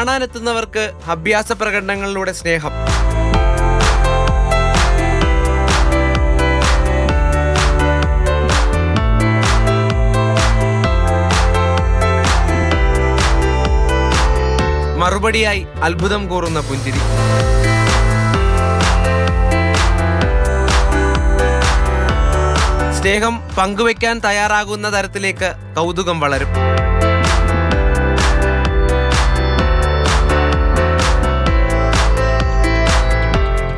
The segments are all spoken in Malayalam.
കാണാനെത്തുന്നവർക്ക് അഭ്യാസ പ്രകടനങ്ങളിലൂടെ സ്നേഹം. മറുപടിയായി അത്ഭുതം കൂറുന്ന പുഞ്ചിരി. സ്നേഹം പങ്കുവെക്കാൻ തയ്യാറാകുന്ന തരത്തിലേക്ക് കൗതുകം വളരും.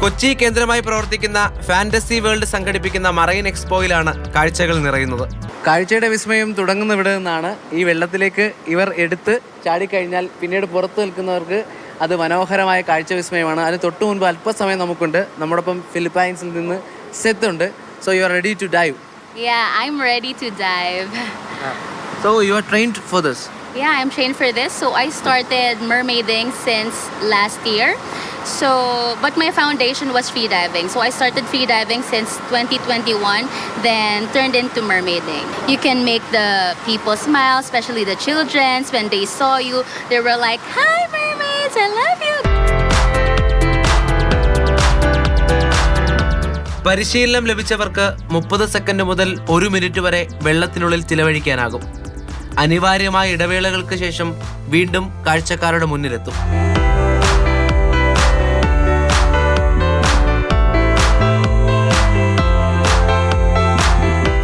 കൊച്ചി കേന്ദ്രമായി പ്രവർത്തിക്കുന്ന ഫാന്റസി വേൾഡ് സംഘടിപ്പിക്കുന്ന മറൈൻ എക്സ്പോയിലാണ് കാഴ്ചകൾ നിറയുന്നത്. കാഴ്ചയുടെ വിസ്മയം തുടങ്ങുന്ന ഇവിടെ നിന്നാണ് ഈ വെള്ളത്തിലേക്ക് ഇവർ എടുത്ത് ചാടിക്കഴിഞ്ഞാൽ പിന്നീട് പുറത്തു നിൽക്കുന്നവർക്ക് അത് മനോഹരമായ കാഴ്ച വിസ്മയമാണ്. അതിന് തൊട്ടു മുൻപ് അല്പസമയം നമുക്കുണ്ട്. നമ്മോടൊപ്പം ഫിലിപ്പൈൻസിൽ നിന്ന് സെത്ത് ഉണ്ട്. So you are ready to dive Yeah, I'm ready to dive. So you are trained for this Yeah, I'm trained for this. So I started mermaiding since last year. So, but my foundation was free diving. So I started free diving since 2021, then turned into mermaiding. You can make the people smile, especially the children. When they saw you, they were like, "Hi, mermaids! I love you." പരിശീലനം ലഭിച്ചവർക്ക് മുപ്പത് സെക്കൻഡ് മുതൽ ഒരു മിനിറ്റ് വരെ വെള്ളത്തിനുള്ളിൽ ചിലവഴിക്കാനാകും അനിവാര്യമായ ഇടവേളകൾക്ക് ശേഷം വീണ്ടും കാഴ്ചക്കാരുടെ മുന്നിലെത്തും.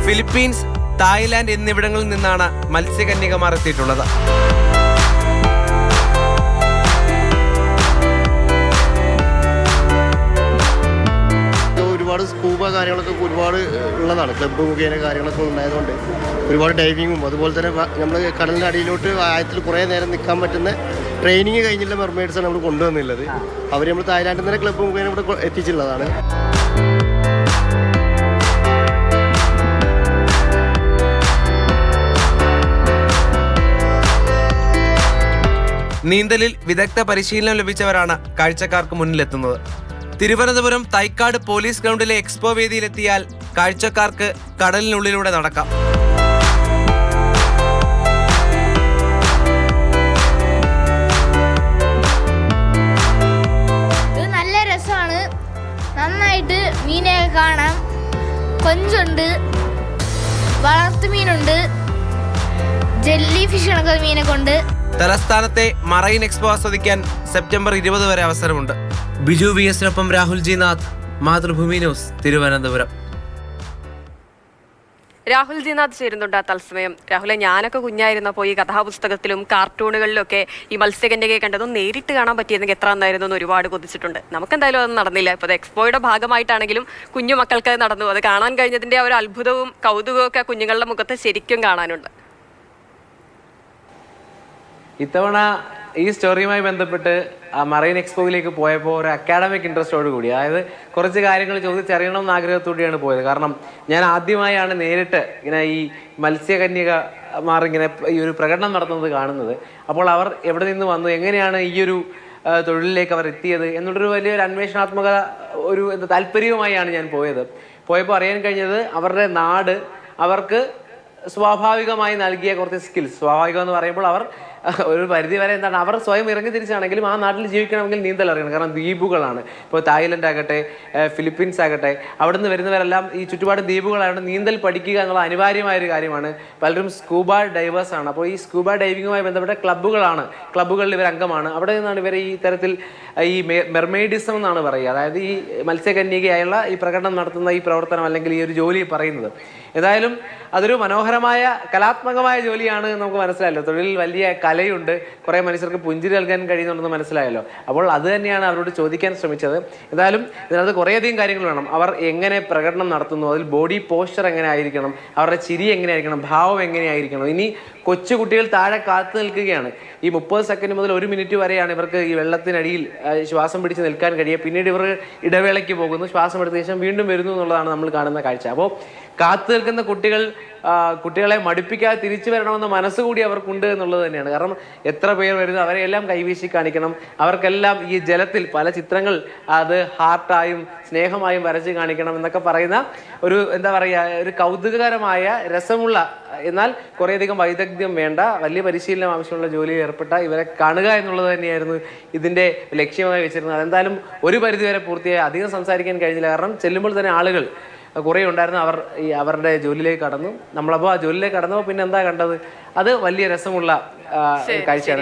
ഫിലിപ്പീൻസ് തായ്ലാന്റ് എന്നിവിടങ്ങളിൽ നിന്നാണ് മത്സ്യകന്യകമാർ എത്തിയിട്ടുള്ളത്. ഒരുപാട് സ്കൂബ കാര്യങ്ങളൊക്കെ ഒരുപാട് ഉള്ളതാണ്. ക്ലബ്ബ് മുഖേന കാര്യങ്ങളൊക്കെ ഉണ്ടായതുകൊണ്ട് ഒരുപാട് ഡൈവിങ്ങും അതുപോലെ തന്നെ നമ്മൾ കടലിന്റെ അടിയിലോട്ട് ആയത്തിൽ കുറേ നേരം നിൽക്കാൻ പറ്റുന്ന ട്രെയിനിങ് കഴിഞ്ഞുള്ള മെർമെയ്ഡ്സാണ് നമ്മൾ കൊണ്ടുവന്നുള്ളത് അവർ നമ്മൾ തായ്ലാൻഡിൽ നിന്ന് ക്ലബ്ബ് മുഖേന ഇവിടെ എത്തിച്ചിട്ടുള്ളതാണ്. നീന്തലിൽ വിദഗ്ധ പരിശീലനം ലഭിച്ചവരാണ് കാഴ്ചക്കാർക്ക് മുന്നിലെത്തുന്നത്. തിരുവനന്തപുരം തൈക്കാട് പോലീസ് ഗ്രൗണ്ടിലെ എക്സ്പോ വേദിയിലെത്തിയാൽ കാഴ്ചക്കാർക്ക് കടലിനുള്ളിലൂടെ നടക്കാം. ഇത് നല്ല രസമാണ്. നന്നായിട്ട് മീനെ കാണാം. കൊഞ്ചുണ്ട്. വളർത്തു മീനുണ്ട്. ജെല്ലി ഫിഷ് കണക്കുന്ന മീനൊക്കെ ഉണ്ട്. തലസ്ഥാനത്തെ മറൈൻ എക്സ്പോ ആസ്വദിക്കാൻ സെപ്റ്റംബർ ഇരുപത് വരെ അവസരമുണ്ട്. ബിജു വി എസിനൊപ്പം രാഹുൽ ജി നാഥ് മാതൃഭൂമി ന്യൂസ് തിരുവനന്തപുരം. രാഹുൽ ജിനാഥ് ചേരുന്നുണ്ട് ആ തത്സമയം. രാഹുലെ ഞാനൊക്കെ കുഞ്ഞായിരുന്നപ്പോൾ ഈ കഥാപുസ്തകത്തിലും കാർട്ടൂണുകളിലും ഒക്കെ ഈ മത്സ്യകന്യകയെ കണ്ടതും നേരിട്ട് കാണാൻ പറ്റിയിരുന്നെങ്കിൽ എത്ര നന്നായിരുന്നു എന്ന് ഒരുപാട് കൊതിച്ചിട്ടുണ്ട്. നമുക്കെന്തായാലും അത് നടന്നില്ല. ഇപ്പോൾ എക്സ്പോയുടെ ഭാഗമായിട്ടാണെങ്കിലും കുഞ്ഞു മക്കൾക്ക് നടന്നു. അത് കാണാൻ കഴിഞ്ഞതിന്റെ ആ ഒരു അത്ഭുതവും കൗതുകവും ഒക്കെ കുഞ്ഞുങ്ങളുടെ മുഖത്ത് ശരിക്കും കാണാനുണ്ട്. ഇത്തവണ ഈ സ്റ്റോറിയുമായി ബന്ധപ്പെട്ട് മറൈൻ എക്സ്പോയിലേക്ക് പോയപ്പോൾ ഒരു അക്കാഡമിക് ഇൻട്രസ്റ്റോട് കൂടി. അതായത് കുറച്ച് കാര്യങ്ങൾ ചോദിച്ചറിയണം എന്ന ആഗ്രഹത്തോടെയാണ് പോയത്. കാരണം ഞാൻ ആദ്യമായാണ് നേരിട്ട് ഇങ്ങനെ ഈ മത്സ്യകന്യകമാർ ഇങ്ങനെ ഈ ഒരു പ്രകടനം നടത്തുന്നത് കാണുന്നത്. അപ്പോൾ അവർ എവിടെ നിന്ന് വന്നു? എങ്ങനെയാണ് ഈ ഒരു തൊഴിലിലേക്ക് അവർ എത്തിയത്? എന്നുള്ളൊരു വലിയൊരു അന്വേഷണാത്മക ഒരു താല്പര്യവുമായാണ് ഞാൻ പോയത്. പോയപ്പോൾ അറിയാൻ കഴിഞ്ഞത് അവരുടെ നാട് അവർക്ക് സ്വാഭാവികമായി നൽകിയ കുറച്ച് സ്കിൽസ് സ്വാഭാവികം എന്ന് പറയുമ്പോൾ അവർ ഒരു പരിധി വരെ എന്താണ് അവർ സ്വയം ഇറങ്ങി തിരിച്ചാണെങ്കിലും ആ നാട്ടിൽ ജീവിക്കണമെങ്കിൽ നീന്തൽ അറിയണം. കാരണം ദ്വീപുകളാണ്. ഇപ്പോൾ തായ്ലൻഡ് ആകട്ടെ ഫിലിപ്പീൻസ് ആകട്ടെ അവിടെ നിന്ന് വരുന്നവരെല്ലാം ഈ ചുറ്റുപാട് ദ്വീപുകളാണ് നീന്തൽ പഠിക്കുക എന്നുള്ള അനിവാര്യമായ ഒരു കാര്യമാണ്. പലരും സ്കൂബ ഡൈവേഴ്സ് ആണ്. അപ്പോൾ ഈ സ്കൂബ ഡൈവിങ്ങുമായി ബന്ധപ്പെട്ട ക്ലബ്ബുകളാണ് ക്ലബ്ബുകളിൽ ഇവർ അംഗമാണ്. അവിടെ നിന്നാണ് ഇവർ ഈ തരത്തിൽ ഈ മെർമെയ്ഡിസം എന്നാണ് പറയുക. അതായത് ഈ മത്സ്യകന്യകയായുള്ള ഈ പ്രകടനം നടത്തുന്ന ഈ പ്രവർത്തനം അല്ലെങ്കിൽ ഈ ഒരു ജോലി പറയുന്നത്. ഏതായാലും അതൊരു മനോഹരമായ കലാത്മകമായ ജോലിയാണ് നമുക്ക് മനസ്സിലായല്ലോ. തൊഴിലിൽ വലിയ കലയുണ്ട്. കുറേ മനുഷ്യർക്ക് പുഞ്ചിരി നൽകാൻ കഴിയുന്നുണ്ടെന്ന് മനസ്സിലായല്ലോ. അപ്പോൾ അത് തന്നെയാണ് അവരോട് ചോദിക്കാൻ ശ്രമിച്ചത്. എന്തായാലും ഇതിനകത്ത് കുറേയധികം കാര്യങ്ങൾ വേണം. അവർ എങ്ങനെ പ്രകടനം നടത്തുന്നു? അതിൽ ബോഡി പോസ്ചർ എങ്ങനെ ആയിരിക്കണം? അവരുടെ ചിരി എങ്ങനെ ആയിരിക്കണം? ഭാവം എങ്ങനെയായിരിക്കണം ഇനി കൊച്ചുകുട്ടികൾ താഴെ കാത്തു നിൽക്കുകയാണ്. ഈ മുപ്പത് സെക്കൻഡ് മുതൽ ഒരു മിനിറ്റ് വരെയാണ് ഇവർക്ക് ഈ വെള്ളത്തിനടിയിൽ ശ്വാസം പിടിച്ച് നിൽക്കാൻ കഴിയുക. പിന്നീട് ഇവർ ഇടവേളയ്ക്ക് പോകുന്നു. ശ്വാസം എടുത്ത ശേഷം വീണ്ടും വരുന്നു എന്നുള്ളതാണ് നമ്മൾ കാണുന്ന കാഴ്ച. അപ്പോൾ കാത്തു നിൽക്കുന്ന കുട്ടികൾ കുട്ടികളെ മടുപ്പിക്കാതെ തിരിച്ചു വരണമെന്ന മനസ്സുകൂടി അവർക്കുണ്ട് എന്നുള്ളത് തന്നെയാണ്. കാരണം എത്ര പേർ വരുന്നു അവരെല്ലാം കൈവീശി കാണിക്കണം. അവർക്കെല്ലാം ഈ ജലത്തിൽ പല ചിത്രങ്ങൾ അത് ഹാർട്ടായും സ്നേഹമായും വരച്ച് കാണിക്കണം എന്നൊക്കെ പറയുന്ന ഒരു എന്താ പറയുക ഒരു കൗതുകകരമായ രസമുള്ള എന്നാൽ കുറേയധികം വൈദഗ്ധ്യം വേണ്ട വലിയ പരിശീലനം ആവശ്യമുള്ള ജോലിയിൽ ഏർപ്പെട്ട ഇവരെ കാണുക എന്നുള്ളത് തന്നെയായിരുന്നു ഇതിന്റെ ലക്ഷ്യമായി വെച്ചിരുന്നത്. അതെന്തായാലും ഒരു പരിധിവരെ പൂർത്തിയായി അധികം സംസാരിക്കാൻ കഴിഞ്ഞില്ല. കാരണം ചെല്ലുമ്പോൾ തന്നെ ആളുകൾ കുറേ ഉണ്ടായിരുന്നു. അവർ ഈ അവരുടെ ജോലിയിലേക്ക് കടന്നു. നമ്മളപ്പോൾ ആ ജോലിയിലേക്ക് കടന്നപ്പോൾ പിന്നെ എന്താ കണ്ടത്? അത് വലിയ രസമുള്ള കാഴ്ചയാണ്.